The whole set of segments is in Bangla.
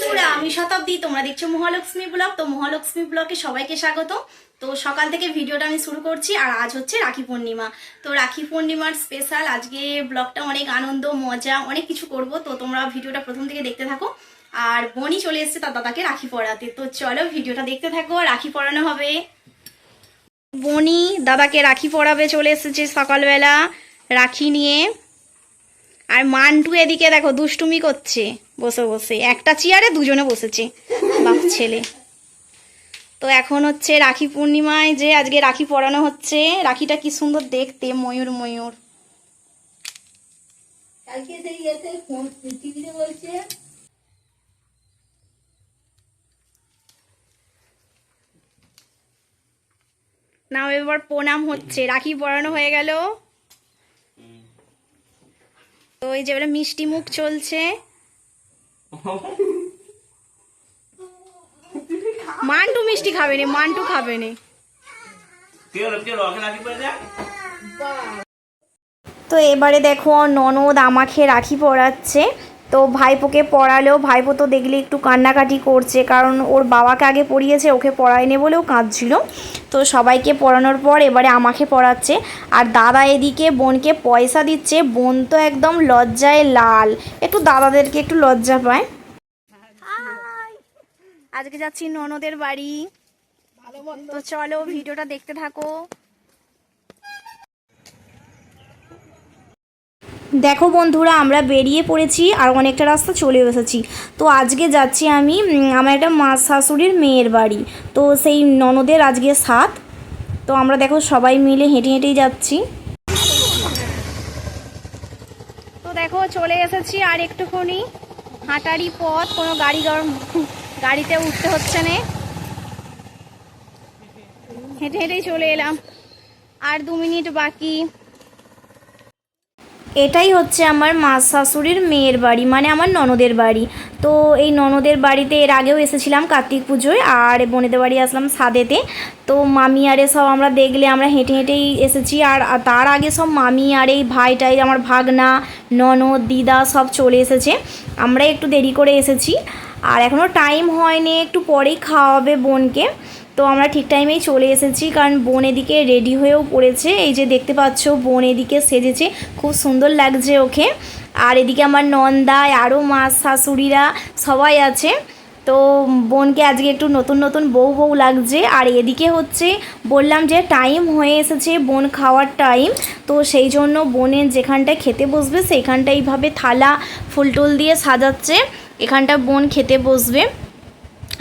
বন্ধুরা, আমি শতাব্দী, তোমরা দেখছ মহালক্ষ্মী ব্লগ। তো মহালক্ষ্মী ব্লগে সবাইকে স্বাগত। তো সকাল থেকে ভিডিওটা আমি শুরু করছি, আর আজ হচ্ছে রাখি পূর্ণিমা। তো রাখি পূর্ণিমার স্পেশাল আজকে ব্লগটা অনেক আনন্দ, মজা, অনেক কিছু করব। তো তোমরা ভিডিওটা প্রথম থেকে দেখতে থাকো। আর বনি চলে এসেছে তার দাদাকে রাখি পরাতে। তো চলো ভিডিওটা দেখতে থাকো রাখি পরানো হবে। বনি দাদাকে রাখি পরাবে চলে এসেছে সকালবেলা, রাখি নিয়ে। আর মান্টু এদিকে দেখো দুষ্টুমি করছে। বসে বসে। একটা চেয়ারে দুজনে বসেছে বাপ ছেলে। তো এখন হচ্ছে রাখি পূর্ণিমায় যে আজকে রাখি পরানো হচ্ছে রাখিটা কি সুন্দর দেখতে ময়ূর ময়ূর। কালকে সেই এতে টিভিতে বলছে। নাও এবার প্রণাম হচ্ছে। রাখি পরানো হয়ে গেল। তো এই যে মিষ্টি মুখ চলছে। মান্টু মিষ্টি খাবে নি মান্টু খাবে নি তো এবারে দেখো ননদ আমাকে রাখি পরাচ্ছে। তো ভাইপোকে পড়ালেও ভাইপো তো দেখলে একটু কান্নাকাটি করছে, কারণ ওর বাবাকে আগে পড়িয়েছে, ওকে পড়ায়নি বলেও কাঁদছিল। তো সবাইকে পড়ানোর পর এবারে আমাকে পড়াচ্ছে। আর দাদা এদিকে বোনকে পয়সা দিচ্ছে, বোন তো একদম লজ্জায় লাল। একটু দাদাদেরকে একটু লজ্জা পায়। আজকে যাচ্ছি ননদের বাড়ি। তো চলো, ভিডিওটা দেখতে থাকো। দেখো বন্ধুরা, আমরা বেরিয়ে পড়েছি আর অনেকটা রাস্তা চলে এসেছি। তো আজকে যাচ্ছি আমি আমার একটা মা শাশুড়ির মেয়ের বাড়ি। তো সেই ননদের আজকে সাত। তো আমরা দেখো সবাই মিলে হেঁটে হেঁটেই যাচ্ছি। তো দেখো চলে এসেছি আর একটুখানি হাঁটারই পথ। কোনো গাড়ি গরম, গাড়িতে উঠতে হচ্ছে না। হেঁটে হেঁটেই চলে এলাম। আর দু মিনিট বাকি। এটাই হচ্ছে আমার মা শাশুড়ির মেয়ের বাড়ি মানে আমার ননদের বাড়ি। তো এই ননদের বাড়িতে এর আগেও এসেছিলাম কার্তিক পুজোয়, আর বোনেদের বাড়ি আসলাম সাদেতে। তো মামি আরে সব আমরা দেখলে আমরা হেঁটে হেঁটেই এসেছি, আর তার আগে সব মামি আর এই ভাইটাই, আমার ভাগনা, ননদ, দিদা সব চলে এসেছে। আমরা একটু দেরি করে এসেছি, আর এখনও টাইম হয়নি, একটু পরেই খাওয়াবে বোনকে। তো আমরা ঠিক টাইমেই চলে এসেছি, কারণ বোন এদিকে রেডি হয়েও পড়েছে। এই যে দেখতে পাচ্ছ, বোন এদিকে সেজেছে। খুব সুন্দর লাগছে ওকে। আর এদিকে আমার নন্দায় আরও মা, শাশুড়িরা সবাই আছে। তো বোনকে আজকে একটু নতুন নতুন বউ বউ লাগছে। আর এদিকে হচ্ছে, বললাম যে টাইম হয়ে এসেছে বোন খাওয়ার টাইম তো সেই জন্য বোনের যেখানটায় খেতে বসবে, সেইখানটা এইভাবে থালা, ফুল টুল দিয়ে সাজাচ্ছে। এখানটা বোন খেতে বসবে।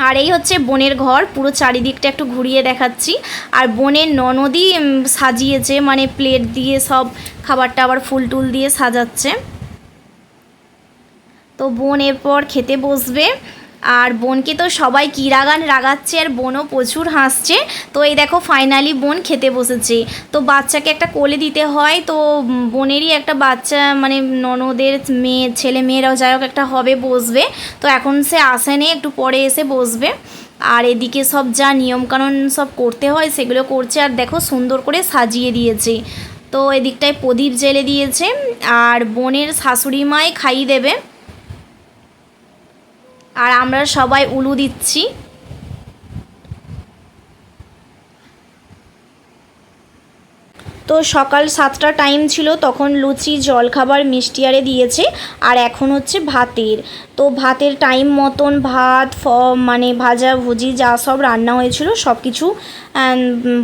আর এই হচ্ছে বোনের ঘর, পুরো চারিদিকটা একটু ঘুরিয়ে দেখাচ্ছি। আর বোনের ননদই সাজিয়েছে মানে প্লেট দিয়ে সব খাবারটা আবার ফুল টুল দিয়ে সাজাচ্ছে। তো বোন এরপর খেতে বসবে। আর বোনকে তো সবাই কী রাগান রাগাচ্ছে আর বোনও প্রচুর হাসছে। তো এই দেখো ফাইনালি বোন খেতে বসেছে। তো বাচ্চাকে একটা কোলে দিতে হয়, তো বোনেরই একটা বাচ্চা মানে ননদের মেয়ে, ছেলে মেয়েরাও যাই হোক একটা হবে, বসবে। তো এখন সে আসেনি একটু পরে এসে বসবে। আর এদিকে সব যা নিয়মকানুন সব করতে হয়, সেগুলো করছে আর দেখো সুন্দর করে সাজিয়ে দিয়েছে। তো এদিকটায় প্রদীপ জেলে দিয়েছে, আর বোনের শাশুড়ি মাই খাইয়ে দেবে। আর আমরা সবাই উলু দিচ্ছি। তো সকাল সাতটা টাইম ছিল, তখন লুচি, জলখাবার মিষ্টি আরে দিয়েছে, আর এখন হচ্ছে ভাতের। তো ভাতের টাইম মতন ভাত, ফ মানে ভাজা, ভুজি যা সব রান্না হয়েছিল সব কিছু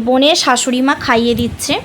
বোনের শাশুড়ি মা খাইয়ে দিচ্ছে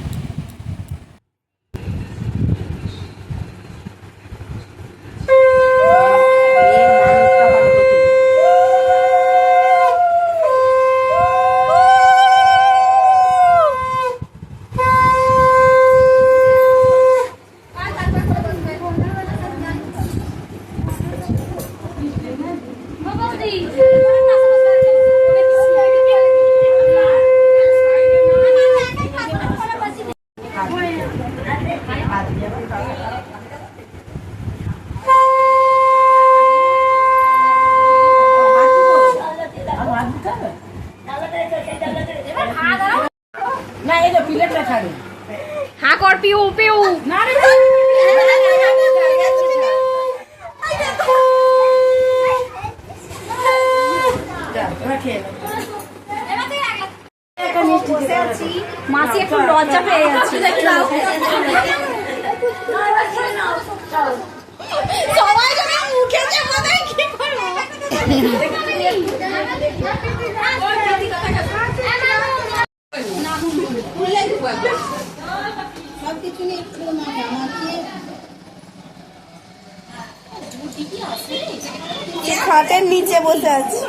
না এই যে প্লেটটা ছাড়ো হা কর পিউ পিউ না রে মাসি একটু লজ্জা পেয়ে যাচ্ছে সবাই মুখে কি করব সব কিছু নিয়ে একটু মানে আমাকে খাটের নিচে বসে আছি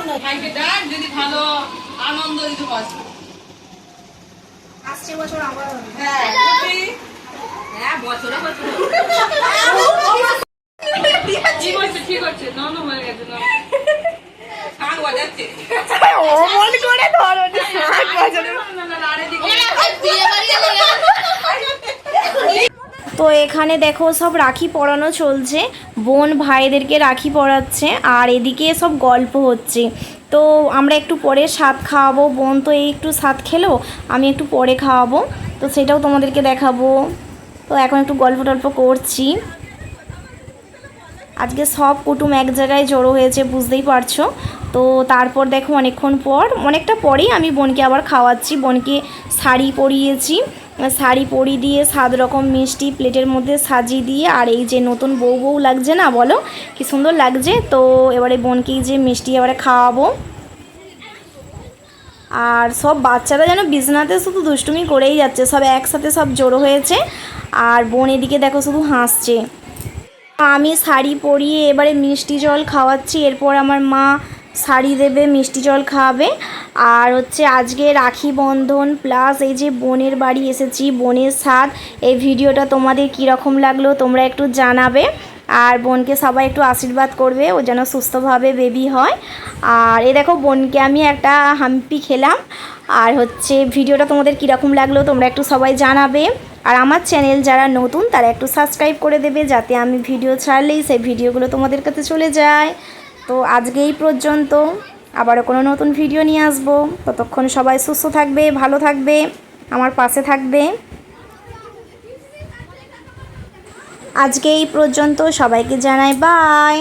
নয়। ভাইকে ডাক যদি ভালো আনন্দ দিতে পারছ আসছে বছর আবার হ্যাঁ বছরে অমন করে ধরো তো এখানে দেখো সব রাখি পরানো চলছে। বোন ভাইদেরকে রাখি পরাচ্ছে আর এদিকে সব গল্প হচ্ছে। তো আমরা একটু পরে স্বাদ খাওয়াবো, বোন তো এই একটু স্বাদ খেলো, আমি একটু পরে খাওয়াবো। তো সেটাও তোমাদেরকে দেখাবো। তো এখন একটু গল্প টল্প করছি। আজকে সব কুটুম এক জায়গায় জড়ো হয়েছে, বুঝতেই পারছ। তো তারপর দেখো অনেকক্ষণ পর, অনেকটা পরেই আমি বোনকে আবার খাওয়াচ্ছি। বোনকে শাড়ি পরিয়েছি। শাড়ি পরিয়ে দিয়ে সাত রকম মিষ্টি প্লেটের মধ্যে সাজিয়ে দিয়ে, আর এই যে নতুন বউ বউ লাগছে না বলো? কি সুন্দর লাগছে। তো এবারে বোনকে এই যে মিষ্টি এবারে খাওয়াবো। আর সব বাচ্চারা যেন বিছনাতে শুধু দুষ্টুমি করেই যাচ্ছে, সব একসাথে সব জড়ো হয়েছে। আর বোন এদিকে দেখো শুধু হাসছে। আমি শাড়ি পরিয়ে এবারে মিষ্টি জল খাওয়াচ্ছি। এরপর আমার মা শাড়ি দেবে, মিষ্টি জল খাওয়াবে। আর হচ্ছে আজকে রাখি বন্ধন প্লাস এই যে বোনের বাড়ি এসেছি, বোনের স্বাদ, এই ভিডিওটা তোমাদের কীরকম লাগল তোমরা একটু জানাবে। আর বোনকে সবাই একটু আশীর্বাদ করবে, ও যেন সুস্থভাবে বেবি হয়। আর এ দেখো বোনকে আমি একটা হাম্পি খেলাম। আর হচ্ছে ভিডিওটা তোমাদের কীরকম লাগল তোমরা একটু সবাই জানাবে। আর আমার চ্যানেল যারা নতুন, তারা একটু সাবস্ক্রাইব করে দেবে, যাতে আমি ভিডিও ছাড়লেই সেই ভিডিওগুলো তোমাদের কাছে চলে যায়। তো আজকে এই পর্যন্ত। আবারও কোনো নতুন ভিডিও নিয়ে আসব। ততক্ষণ সবাই সুস্থ থাকবে, ভালো থাকবে, আমার পাশে থাকবে। আজকে এই পর্যন্ত সবাইকে জানাই বাই